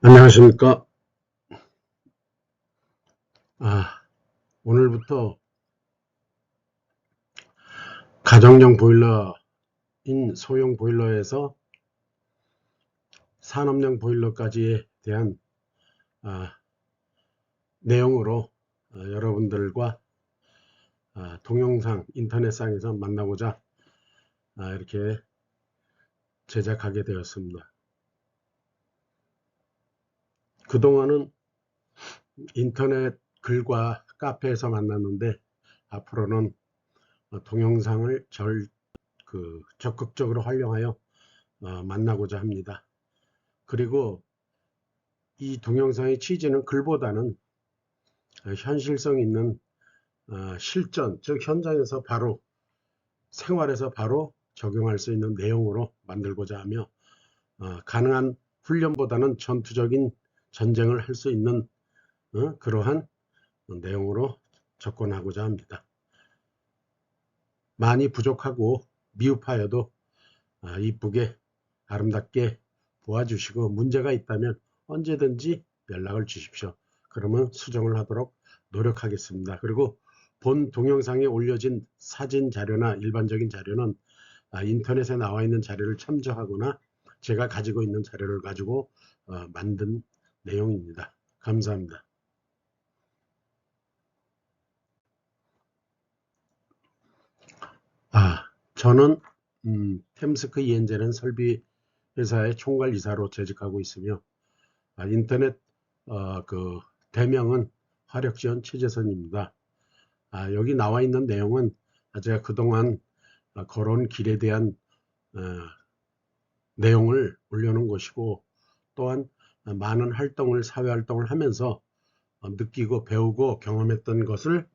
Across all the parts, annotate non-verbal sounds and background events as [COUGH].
안녕하십니까. 아, 오늘부터 가정용 보일러인 소형 보일러에서 산업용 보일러까지에 대한 아, 내용으로 아, 여러분들과 아, 동영상 인터넷상에서 만나고자 아, 이렇게 제작하게 되었습니다. 그동안은 인터넷 글과 카페에서 만났는데 앞으로는 어, 동영상을 절, 그 적극적으로 활용하여 어, 만나고자 합니다. 그리고 이 동영상의 취지는 글보다는 어, 현실성 있는 어, 실전, 즉 현장에서 바로 생활에서 바로 적용할 수 있는 내용으로 만들고자 하며 어, 가능한 훈련보다는 전투적인 전쟁을 할 수 있는 어, 그러한 내용으로 접근하고자 합니다. 많이 부족하고 미흡하여도 아, 이쁘게 아름답게 보아주시고 문제가 있다면 언제든지 연락을 주십시오. 그러면 수정을 하도록 노력하겠습니다. 그리고 본 동영상에 올려진 사진 자료나 일반적인 자료는 아, 인터넷에 나와 있는 자료를 참조하거나 제가 가지고 있는 자료를 가지고 어, 만든 내용입니다. 감사합니다. 아, 저는 음, 템스크 이엔젤은 설비 회사의 총괄 이사로 재직하고 있으며 아, 인터넷 어, 그 대명은 화력지원 최재선입니다. 아, 여기 나와 있는 내용은 제가 그동안 어, 걸어온 길에 대한 어, 내용을 올려놓은 것이고 또한 많은 활동을 사회 활동을 하면서 어, 느끼고 배우고 경험했던 것을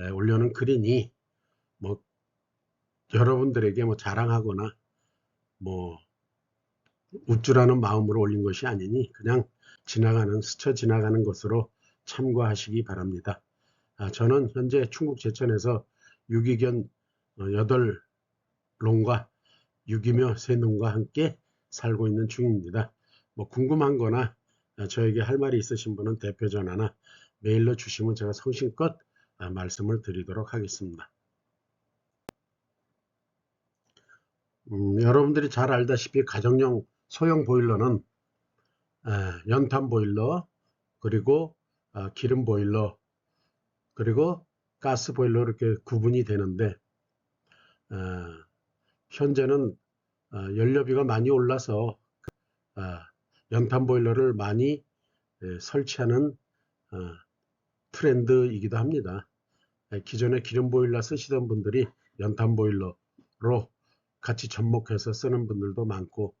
에, 올려놓은 글이니 뭐 여러분들에게 뭐 자랑하거나 뭐 우쭐하는 마음으로 올린 것이 아니니 그냥 지나가는 스쳐 지나가는 것으로 참고하시기 바랍니다. 아, 저는 현재 충북 제천에서 유기견 어, 8롱과 유기묘 3놈과 함께 살고 있는 중입니다. 뭐 궁금한 거나 아, 저에게 할 말이 있으신 분은 대표 전화나 메일로 주시면 제가 성심껏 아, 말씀을 드리도록 하겠습니다. 음, 여러분들이 잘 알다시피 가정용 소형 보일러는 아, 연탄 보일러 그리고 아, 기름 보일러 그리고 가스 보일러 이렇게 구분이 되는데 아, 현재는 아, 연료비가 많이 올라서 아, 연탄 보일러를 많이 예, 설치하는 어, 트렌드이기도 합니다. 예, 기존에 기름 보일러 쓰시던 분들이 연탄 보일러로 같이 접목해서 쓰는 분들도 많고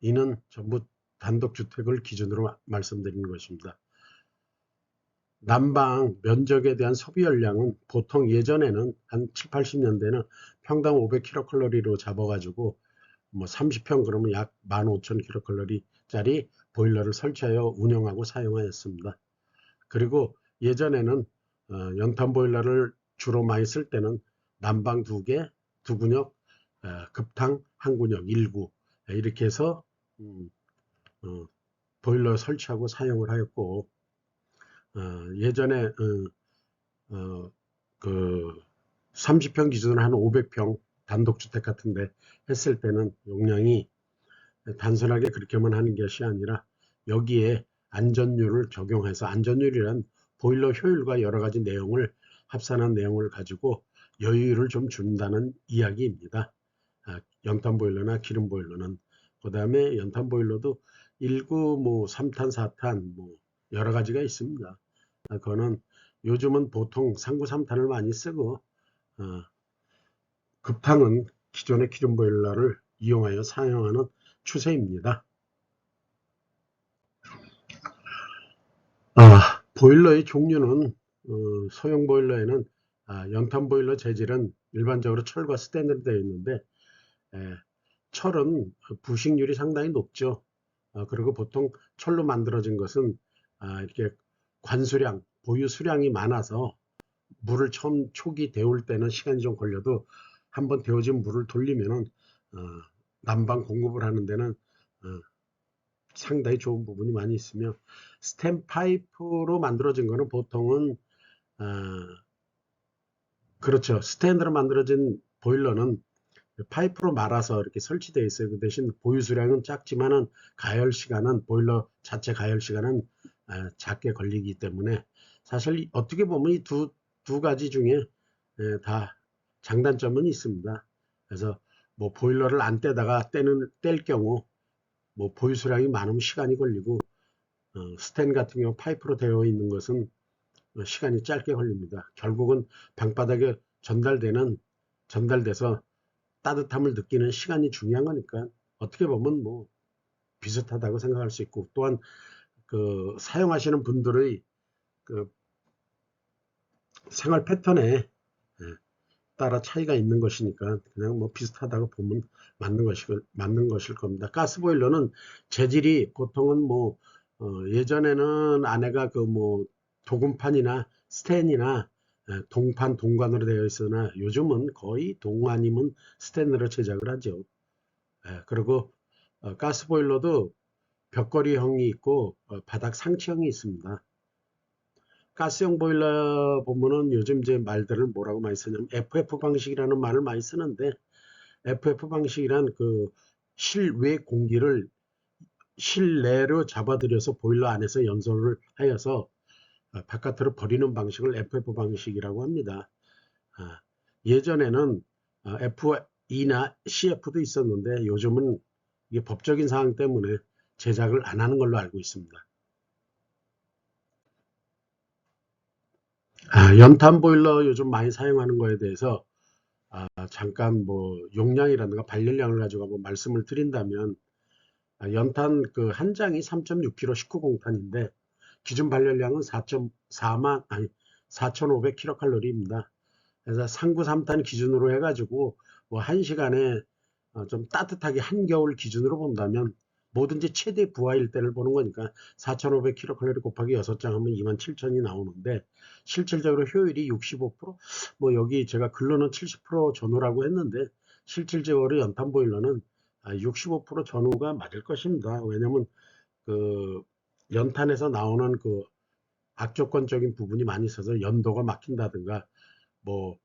이는 전부 단독주택을 기준으로 말씀드리는 것입니다. 난방 면적에 대한 소비 열량은 보통 예전에는 한 7, 80년대는 평당 500kcal로 잡아가지고 뭐 30평 그러면 약 15,000kcal 짜리 보일러를 설치하여 운영하고 사용하였습니다. 그리고 예전에는 어, 연탄 보일러를 주로 많이 쓸 때는 난방 두 개, 두 군역, 어, 급탕 한 군역, 1구 이렇게 해서 음, 어, 보일러 설치하고 사용을 하였고 어, 예전에 그 30평 기준으로 한 500평 단독주택 같은데 했을 때는 용량이 단순하게 그렇게만 하는 것이 아니라 여기에 안전율을 적용해서 안전율이란 보일러 효율과 여러 가지 내용을 합산한 내용을 가지고 여유를 좀 준다는 이야기입니다. 아, 연탄 보일러나 기름 보일러는 그 다음에 연탄 보일러도 1구 뭐 3탄 4탄 뭐 여러 가지가 있습니다. 아, 그거는 요즘은 보통 3구 3탄을 많이 쓰고 어, 급탕은 기존의 기름 보일러를 이용하여 사용하는 추세입니다. 아, 보일러의 종류는 어, 소형 보일러에는 아, 연탄 보일러 재질은 일반적으로 철과 스테인으로 되어 있는데 에, 철은 부식률이 상당히 높죠. 아, 그리고 보통 철로 만들어진 것은 아, 이렇게 관수량, 보유 수량이 많아서 물을 처음 초기 데울 때는 시간이 좀 걸려도 한번 데워진 물을 돌리면은 어, 난방 공급을 하는 데는 어, 상당히 좋은 부분이 많이 있으며 스템 파이프로 만들어진 거는 보통은 어, 그렇죠. 스탠드로 만들어진 보일러는 파이프로 말아서 이렇게 설치되어 있어요. 그 대신 보유 수량은 작지만은 가열 시간은 보일러 자체 가열 시간은 아, 작게 걸리기 때문에 사실 이- 어떻게 보면 이 두 두 가지 중에 예, 다 장단점은 있습니다. 그래서 뭐 보일러를 안 떼다가 떼는 뗄 경우 뭐 보유 수량이 많으면 시간이 걸리고 어, 스탠 같은 경우 파이프로 되어 있는 것은 어, 시간이 짧게 걸립니다. 결국은 방바닥에 전달되는 전달돼서 따뜻함을 느끼는 시간이 중요한 거니까 어떻게 보면 뭐 비슷하다고 생각할 수 있고 또한 그 사용하시는 분들의 그 생활 패턴에 예, 따라 차이가 있는 것이니까 그냥 뭐 비슷하다고 보면 맞는 것일 맞는 것일 겁니다. 가스보일러는 재질이 보통은 뭐 어, 예전에는 안에가 그 뭐 도금판이나 스텐이나 예, 동판 동관으로 되어 있으나 요즘은 거의 동 아니면 스텐으로 제작을 하죠. 예, 그리고 어, 가스보일러도 벽걸이형이 있고 어, 바닥 상치형이 있습니다. 가스형 보일러 보면은 요즘 이제 말들을 뭐라고 많이 쓰냐면 FF 방식이라는 말을 많이 쓰는데 FF 방식이란 그 실외 공기를 실내로 잡아들여서 보일러 안에서 연소를 하여서 어, 바깥으로 버리는 방식을 FF 방식이라고 합니다. 아, 예전에는 어, F2나 CF도 있었는데 요즘은 이게 법적인 사항 때문에 제작을 안 하는 걸로 알고 있습니다. 아, 연탄 보일러 요즘 많이 사용하는 거에 대해서 아, 잠깐 뭐 용량이라든가 발열량을 가지고 한번 말씀을 드린다면 아, 연탄 그 한 장이 3.6kg 19공탄인데 기준 발열량은 4.4만 아니 4,500kcal입니다. 그래서 상구 3탄 기준으로 해가지고 뭐 1시간에 어, 좀 따뜻하게 한겨울 기준으로 본다면 뭐든지 최대 부하일 때를 보는 거니까 4,500kcal 곱하기 6장 하면 27,000이 나오는데 실질적으로 효율이 65%뭐 여기 제가 근로는 70% 전후라고 했는데 실질적으로 연탄 보일러는 65% 전후가 맞을 것입니다. 왜냐면 그 연탄에서 나오는 그 악조건적인 부분이 많이 있어서 연도가 막힌다든가 뭐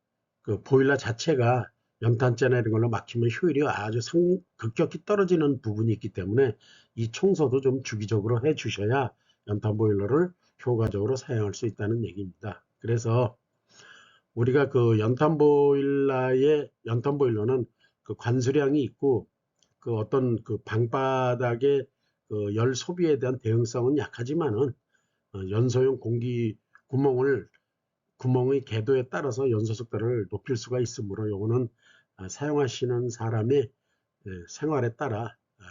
그 보일러 자체가 연탄재나 이런 걸로 막히면 효율이 아주 상, 급격히 떨어지는 부분이 있기 때문에 이 청소도 좀 주기적으로 해 주셔야 연탄 보일러를 효과적으로 사용할 수 있다는 얘기입니다. 그래서 우리가 그 연탄 보일러의 연탄 보일러는 그 관수량이 있고 그 어떤 그 방바닥의 그 열 소비에 대한 대응성은 약하지만은 어, 연소용 공기 구멍을 구멍의 궤도에 따라서 연소 속도를 높일 수가 있으므로 요거는 아, 사용하시는 사람의 예, 생활에 따라 아,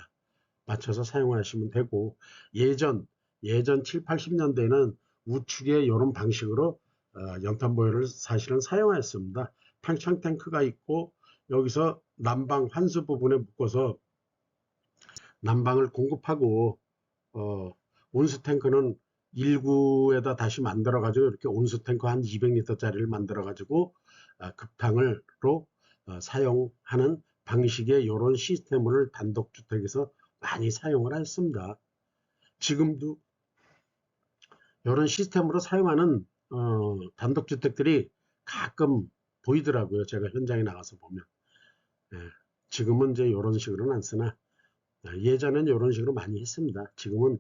맞춰서 사용하시면 되고 예전 예전 7, 80년대는 우측에 이런 방식으로 어, 연탄 보일러를 사실은 사용하였습니다. 팽창 탱크가 있고 여기서 난방 환수 부분에 묶어서 난방을 공급하고 어, 온수 탱크는 1구에다 다시 만들어 가지고 이렇게 온수 탱크 한 200리터 짜리를 만들어 가지고 아, 어, 사용하는 방식의 이런 시스템을 단독주택에서 많이 사용을 했습니다. 지금도 이런 시스템으로 사용하는 어, 단독주택들이 가끔 보이더라고요. 제가 현장에 나가서 보면. 예, 지금은 이제 이런 식으로는 안 쓰나 아, 예전엔 이런 식으로 많이 했습니다. 지금은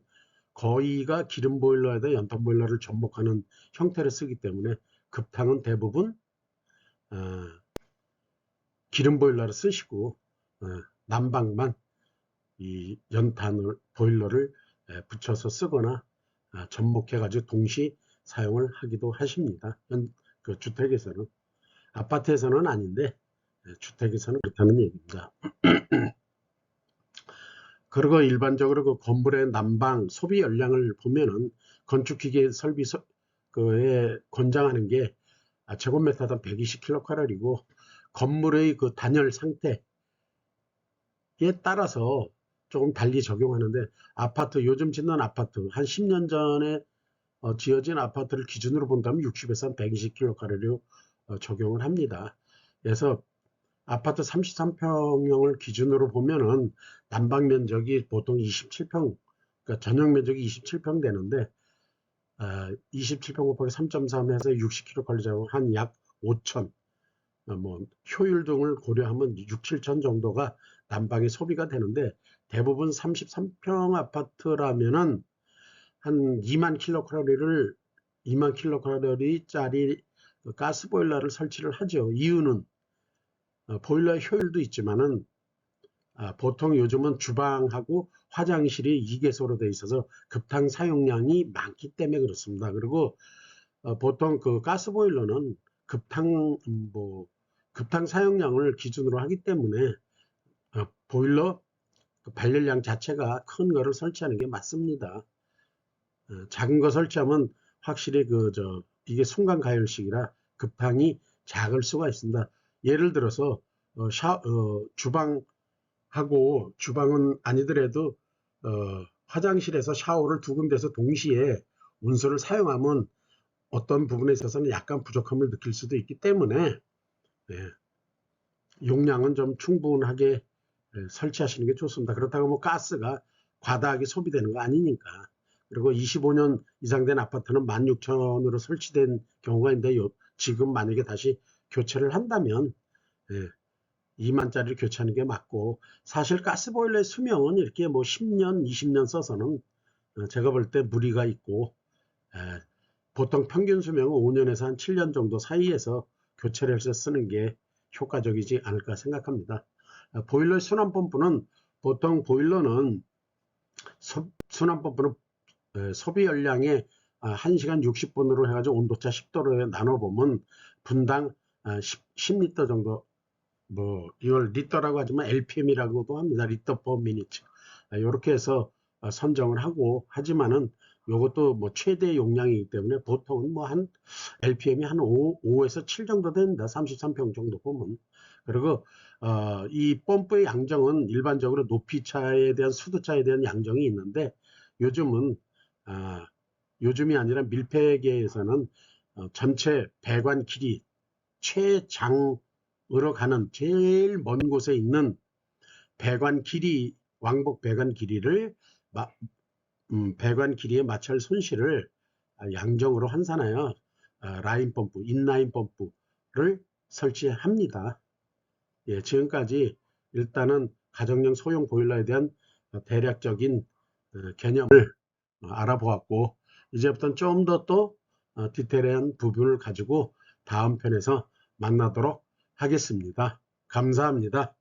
거의가 기름 보일러에다 연탄 보일러를 접목하는 형태를 쓰기 때문에 급탕은 대부분 어, 기름 보일러를 쓰시고 어, 난방만 이 연탄을 보일러를 에, 붙여서 쓰거나 아, 접목해 가지고 동시 사용을 하기도 하십니다. 현, 그 주택에서는 아파트에서는 아닌데 에, 주택에서는 그렇다는 얘기입니다. [CLEARS THROAT] 그리고 일반적으로 그 건물의 난방 소비 열량을 보면은 건축기계 설비 소, 그에 권장하는 게 아, 제곱미터당 120kcal이고 건물의 그 단열 상태에 따라서 조금 달리 적용하는데 아파트 요즘 짓는 아파트 한 10년 전에 어, 지어진 아파트를 기준으로 본다면 60에서 한 120kcal로 어, 적용을 합니다. 그래서 아파트 33평형을 기준으로 보면은 난방 면적이 보통 27평 그러니까 전용 면적이 27평 되는데 아, 27평 곱하기 3.3 해서 60kcal 잡으면 한약 5천 어, 뭐 효율 등을 고려하면 6, 7천 정도가 난방에 소비가 되는데 대부분 33평 아파트라면은 한 2만 킬로칼로리를 2만 킬로칼로리짜리 그 가스 보일러를 설치를 하죠. 이유는 어, 보일러 효율도 있지만은 아, 보통 요즘은 주방하고 화장실이 2개소로 돼 있어서 급탕 사용량이 많기 때문에 그렇습니다. 그리고 어, 보통 그 가스 보일러는 급탕 음, 뭐 급탕 사용량을 기준으로 하기 때문에 어, 보일러 그 발열량 자체가 큰 거를 설치하는 게 맞습니다. 어, 작은 거 설치하면 확실히 그 저 이게 순간 가열식이라 급탕이 작을 수가 있습니다. 예를 들어서 어, 샤, 어, 주방하고 주방은 아니더라도 어, 화장실에서 샤워를 두 군데서 동시에 운수를 사용하면 어떤 부분에 있어서는 약간 부족함을 느낄 수도 있기 때문에 예, 용량은 좀 충분하게 예, 설치하시는 게 좋습니다. 그렇다고 뭐 가스가 과다하게 소비되는 거 아니니까. 그리고 25년 이상 된 아파트는 16,000으로 설치된 경우가 있는데 요, 지금 만약에 다시 교체를 한다면 예, 2만짜리를 교체하는 게 맞고 사실 가스보일러의 수명은 이렇게 뭐 10년, 20년 써서는 어, 제가 볼 때 무리가 있고 예, 보통 평균 수명은 5년에서 한 7년 정도 사이에서 교체를 해서 쓰는 게 효과적이지 않을까 생각합니다. 어, 보일러 순환 펌프는 보통 보일러는 소- 순환 펌프는 에, 소비 열량의 아, 1시간 60분으로 해가지고 온도차 10도로 나눠보면 분당 아, 10, 10리터 정도 뭐 이걸 리터라고 하지만 LPM이라고도 합니다. 리터 퍼 미니트. 이렇게 해서 어, 선정을 하고 하지만은 요것도 뭐 최대 용량이기 때문에 보통은 뭐 한 LPM이 한 5, 5에서 7 정도 됩니다. 33평 정도 보면. 그리고 어, 이 펌프의 양정은 일반적으로 높이차에 대한 수도차에 대한 양정이 있는데 요즘은 아, 요즘이 아니라 밀폐계에서는 어, 전체 배관 길이 최장으로 가는 제일 먼 곳에 있는 배관 길이 왕복 배관 길이를 마- 음, 배관 길이에 맞춰 손실을 아, 양정으로 환산하여 아, 라인 펌프, 인라인 펌프를 설치합니다. 예, 지금까지 일단은 가정용 소형 보일러에 대한 어, 대략적인 어, 개념을 어, 알아보았고 이제부터는 좀 더또 어, 디테일한 부분을 가지고 다음 편에서 만나도록 하겠습니다. 감사합니다.